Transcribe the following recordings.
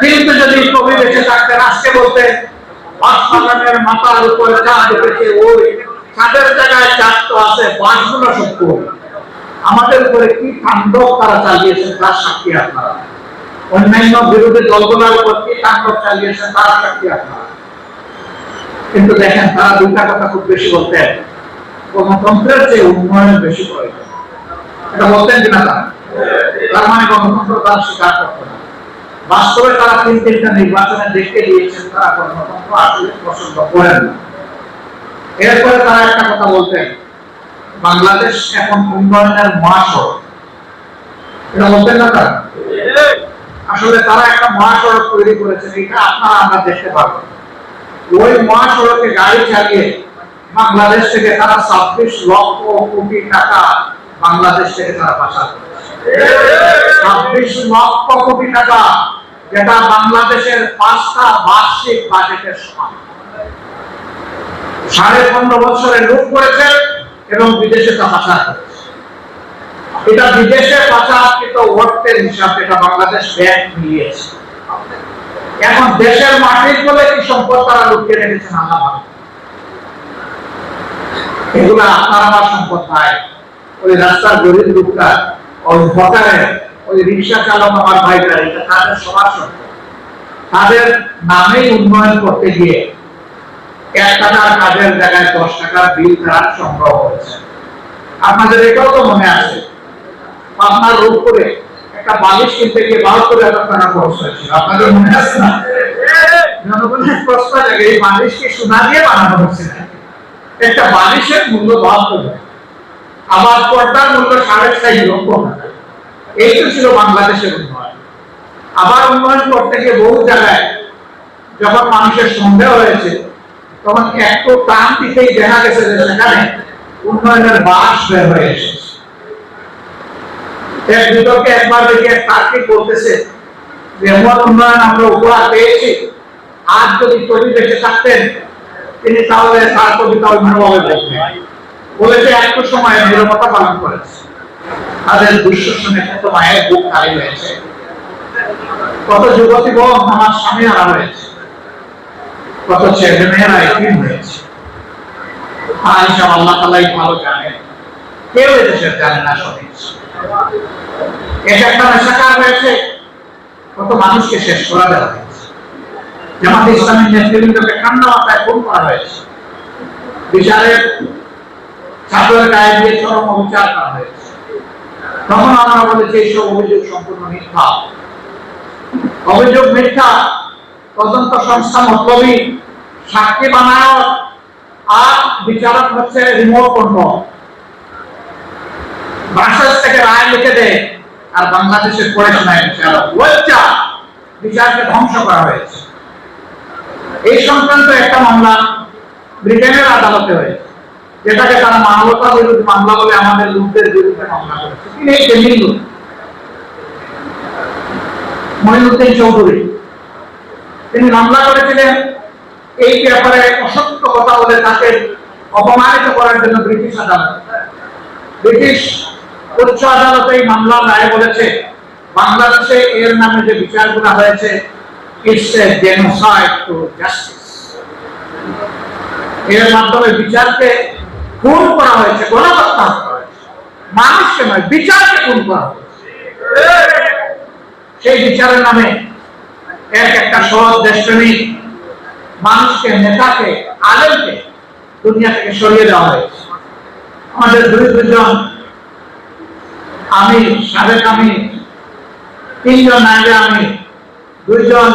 কিন্তু যদি কবি বেঁচে থাকতেন, আজকে বলতে বাসবাগানের মাথার উপরে চাঁদ উঠেছে ওই চাঁদের জায়গায় চাঁদ তো আছে বাসগুলো সব কই। আমাদের উপরে কি তাণ্ডব তারা চালিয়েছেন, তার সাক্ষী আপনারা? অন্যান্য বিরোধী দলগুলোর উপর কি তাণ্ডব চালিয়েছেন, তার সাক্ষী আপনারা? কিন্তু দেখেন, তারা দুইটা কথা খুব বেশি বলতেন। গণতন্ত্রের যে উন্নয়ন বেশি প্রয়োজন। এটা বলতেন কিনা তারা? তার মানে গণতন্ত্র তারা স্বীকার করতো না। বাস্তবে তারা তিন তিনটা নির্বাচনে দেখতে দিয়েছেন তারা গণতন্ত্র আসলে পছন্দ করেন এরপরে তারা একটা কথা বলতেন, বাংলাদেশ এখন উন্নয়নের মহাসড়ক। এটা বলতেন না তারা? আসলে তারা একটা মহাসড়ক তৈরি করেছেন, এটা আপনারা আমরা দেখতে পাবো। ওই মহাসড়কে গাড়ি চালিয়ে বাংলাদেশ থেকে তারা ছাব্বিশ লক্ষ কোটি টাকা বাংলাদেশ থেকে তারা পাচার ছাব্বিশ লক্ষ কোটি টাকা যেটা বাংলাদেশের পাঁচটা বার্ষিক বাজেটের সমান। সাড়ে পনেরো বছরে লুট করেছে এবং বিদেশে তা পাচার করেছে। এটা বিদেশে পাচারকৃত অর্থের হিসাব এটা বাংলাদেশ ব্যাংক মিলিয়েছে এখন দেশের মাটির বলে কি সম্পদ তারা লুকিয়ে রেখেছেন আল্লাহ এগুলো আপনার আমার সম্পদ নাই ওই রাস্তার গরিব লোকটা ওই হকারে ওই রিক্সা চালক আমার তাদের সবার তাদের নামেই উন্নয়ন করতে গিয়ে এক টাকার কাজের জায়গায় দশ টাকার বিল তারা সংগ্রহ করেছে আপনাদের এটাও তো মনে আছে। আপনার একটা বালিশ কিনতে গিয়ে বাহাত্তর হাজার টাকা খরচ হয়েছিল আপনাদের মনে আছে না? জনগণের প্রশ্ন এই বালিশ কি সোনা দিয়ে বানানো হচ্ছে না একটা বালিশের মূল্য বাহাত্তর। আবার পর্দার মূল্য সাড়ে চার লক্ষ টাকা। এই ছিল বাংলাদেশের উন্নয়ন। আবার উন্নয়ন করতে গিয়ে বহু জায়গায় যখন মানুষের সন্দেহ হয়েছে, তখন দিতেই দেখা গেছে যে সেখানে উন্নয়নের বাস বের হয়ে এসেছে। এক একবার দেখি তার্কিক বলতেছে যে এমন উন্নয়ন আমরা উপহার পেয়েছি। আজ যদি কবি থাকতেন, তিনি তাহলে তার কবিতা বলেছে, একটু সময় নিরবতা পালন করেছে। তাদের শুনে কত মায়ের বুক খালি হয়েছে, কত যুবতী বোন আমার স্বামী হারা হয়েছে, কত ছেলে মেয়েরা এতিম হয়েছে। আর সব আল্লাহ তালাই ভালো জানে কেউ এদেশের জানে না সঠিক এটা একটা নেশাকার হয়েছে, কত মানুষকে শেষ করা দেওয়া হয়েছে। জামাত ইসলামের নেতৃবৃন্দকে ঠান্ডা মাথায় ফোন করা হয়েছে। বিচারের ছাত্রের গায়ে দিয়ে চরম অবিচার করা হয়েছে। তখন আমরা বলেছি এইসব অভিযোগ সম্পূর্ণ মিথ্যা। অভিযোগ মিথ্যা, তদন্ত সংস্থা মতলবী সাক্ষী বানায় আর বিচারক হচ্ছে রিমোট কন্ট্রোল। বাংলাদেশ থেকে রায় লিখে দেয় আর বাংলাদেশের পড়ে শোনায় বিচারক বিচারকে ধ্বংস করা হয়েছে। এই সংক্রান্ত একটা মামলা ব্রিটেনের আদালতে হয়েছে। যেটাকে তারা মানবতা বিরোধী মামলা বলে আমাদের লোকদের বিরুদ্ধে মামলা করেছে মহিনুদ্দিন চৌধুরী, তিনি মামলা করেছিলেন এই ব্যাপারে অসত্য কথা বলে তাকে অপমানিত করার জন্য ব্রিটিশ আদালত। ব্রিটিশ উচ্চ আদালত এই মামলার রায় বলেছে, বাংলাদেশে এর নামে যে বিচারগুলো হয়েছে এর মাধ্যমে বিচারকে খুন করা হয়েছে, গণহত্যা মানুষকে নয়, বিচারকে খুন করা সেই বিচারের নামে এক একটা সহজ দেশপ্রেমিক মানুষকে, নেতাকে, আলেমকে দুনিয়া থেকে সরিয়ে দেওয়া হয়েছে। আমাদের দুই দুজন আমি সাবেক আমি তিনজন নাইবে আমি দুইজন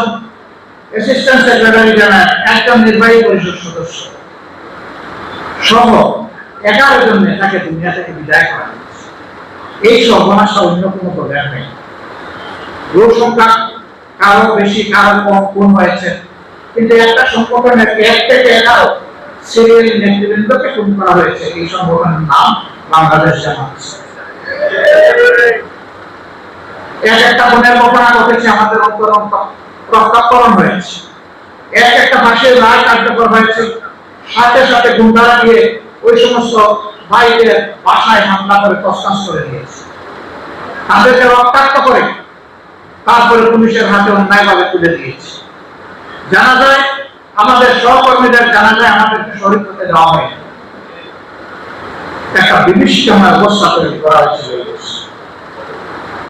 অ্যাসিস্ট্যান্ট সেক্রেটারি জেনারেল একজন নির্বাহী পরিষদ সদস্য। সহ এগারো জন নেতাকে দুনিয়া থেকে বিদায় করা এই সর্বনাশা অন্য কোনো দলের নেই। লোক সংখ্যা কারও বেশি, কারও কম, কোন হয়েছে? কিন্তু একটা সংগঠনের এক থেকে এগারো সিরিয়াল নেতৃবৃন্দকে খুন করা হয়েছে। এই সংগঠনের নাম বাংলাদেশ এক একটা বনের ঘটনা ঘটেছে, আমাদের অন্তর রক্তাকরণ হয়েছে। এক একটা ভাষের রায় কার্যকর হয়েছে। সাথে সাথে গুন্ডারা গিয়ে ওই সমস্ত ভাইদের বাসায় হামলা করে তসনাস করে দিয়েছে। তাদেরকে রক্তাক্ত করে তারপরে পুলিশের হাতে অন্যায়ভাবে তুলে দিয়েছে। জানা যায়, আমাদের সহকর্মীদের জানা যায় আমাদেরকে শহীদ হতে দেওয়া হয় একটা বিভীষিকাময় অবস্থা তৈরি করা হয়েছিল।